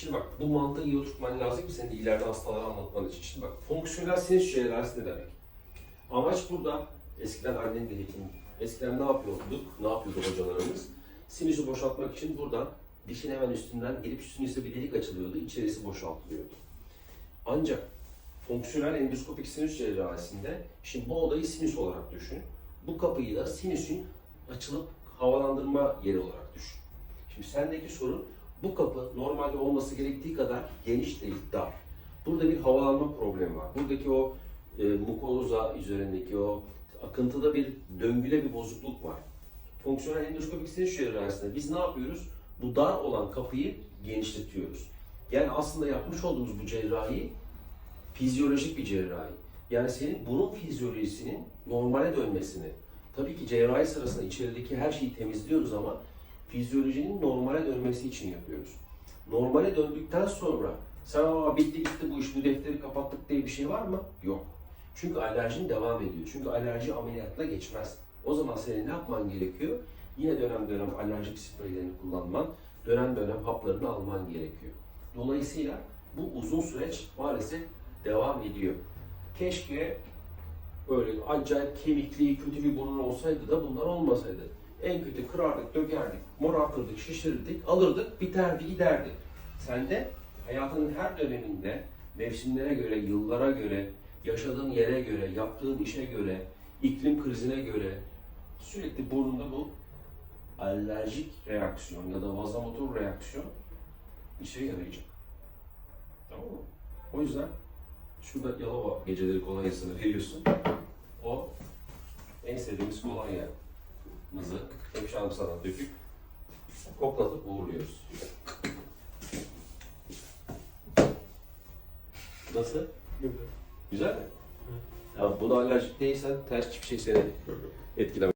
Şimdi bak bu mantığı iyi oturtman lazım ki senin de ileride hastalara anlatman için. Şimdi bak fonksiyonel sinüs cerrahisi ne demek? Amaç burada eskiden annem de hekim. Eskiden ne yapıyorduk? Ne yapıyordu hocalarımız? Sinüsü boşaltmak için buradan dişin hemen üstünden gelip sinüse bir delik açılıyordu. içerisi boşaltılıyordu. Ancak fonksiyonel endoskopik sinüs cerrahisinde şimdi bu odayı sinüs olarak düşün. Bu kapıyı da sinüsün açılıp havalandırma yeri olarak düşün. Şimdi sendeki sorun bu kapı normalde olması gerektiği kadar geniş değil, dar. Burada bir havalanma problemi var. Buradaki o e, mukoza üzerindeki o akıntıda bir döngüde bir bozukluk var. Fonksiyonel endoskopik sinüs cerrahisinde biz ne yapıyoruz? Bu dar olan kapıyı genişletiyoruz. Yani aslında yapmış olduğumuz bu cerrahi fizyolojik bir cerrahi. Yani senin bunun fizyolojisinin normale dönmesini. Tabii ki cerrahi sırasında içerideki her şeyi temizliyoruz ama fizyolojinin normale dönmesi için yapıyoruz. Normale döndükten sonra sen ama bitti gitti bu iş bu defteri kapattık diye bir şey var mı? Yok. Çünkü alerjin devam ediyor. Çünkü alerji ameliyatla geçmez. O zaman senin ne yapman gerekiyor? Yine dönem dönem alerjik spreylerini kullanman, dönem dönem haplarını alman gerekiyor. Dolayısıyla bu uzun süreç maalesef devam ediyor. Keşke böyle acayip kemikli, kötü bir burnun olsaydı da bunlar olmasaydı. En kötü kırardık, dökerdik, morartırdık, şişirirdik, alırdık, biterdi, giderdi. Sen de hayatının her döneminde mevsimlere göre, yıllara göre, yaşadığın yere göre, yaptığın işe göre, iklim krizine göre sürekli burnunda bu alerjik reaksiyon ya da vazomotor reaksiyon işe yarayacak. Tamam mı? O yüzden şurada Yalova geceleri kolonyasını veriyorsun. O en sevdiğimiz kolonyamızı hemşahım sana döküp koklatıp uğurluyoruz. Nasıl? Güzel mi? Ya buna alerjik değilsen ters hiçbir şey seni etkilemez.